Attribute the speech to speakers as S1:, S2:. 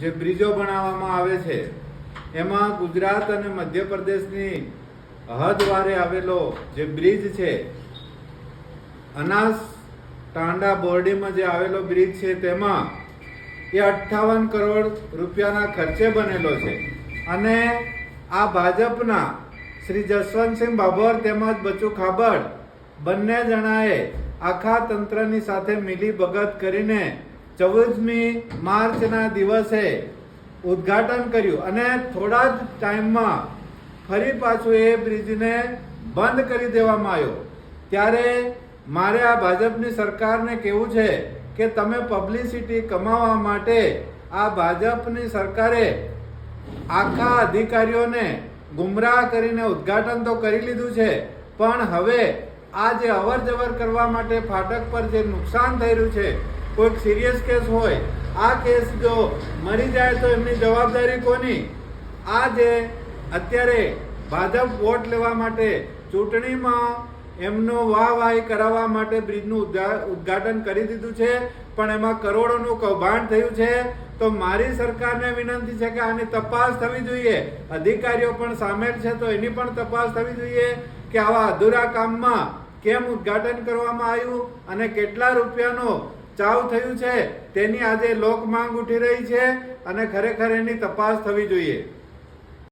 S1: જે બ્રિજો બનાવવામાં આવે છે, એમાં ગુજરાત અને મધ્યપ્રદેશની હદવારે આવેલો જે બ્રિજ છે, અનાસ ટાંડા બોરડીમાં જે આવેલો બ્રિજ છે, તેમાં એ અઠ્ઠાવન કરોડ રૂપિયાના ખર્ચે બનેલો છે. અને આ ભાજપના શ્રી જસવંતસિંહ બાબર તેમજ બચુ ખાબડ બંને જણાએ આખા તંત્રની સાથે મિલી ભગત કરીને ચૌદમી માર્ચના દિવસે ઉદ્ઘાટન કર્યું અને થોડા જ ટાઈમમાં ફરી પાછું એ બ્રિજને બંધ કરી દેવામાં આવ્યો. ત્યારે મારે આ ભાજપની સરકારને કહેવું છે કે તમે પબ્લિસિટી કમાવા માટે આ ભાજપની સરકારે આખા અધિકારીઓને ગુમરાહ કરીને ઉદ્ઘાટન તો કરી લીધું છે, પણ હવે આ જે અવર જવર કરવા માટે ફાટક પર જે નુકસાન થઈ રહ્યું છે કોઈક સિરિયસ કેસ હોય, આ કેસ જો મરી જાય તો એમની જવાબદારી કોની? આ જે અત્યારે ભાજપ વોટ લેવા માટે ચૂંટણીમાં એમનો વાહ વાહી કરાવવા માટે બ્રિજનું ઉદ્ઘા- ઉદ્ઘાટન કરી દીધું છે, પણ એમાં કરોડોનું કૌભાંડ થયું છે, તો મારી સરકારને વિનંતી છે કે આની તપાસ થવી જોઈએ. અધિકારીઓ પણ સામેલ છે, તો એની પણ તપાસ થવી જોઈએ કે આવા અધૂરા કામમાં કેમ ઉદ્ઘાટન કરવામાં આવ્યું અને કેટલા રૂપિયાનો ચાવ થયું છે, તેની આજે લોક માંગ ઉઠી રહી છે અને ખરેખર એની તપાસ થવી જોઈએ.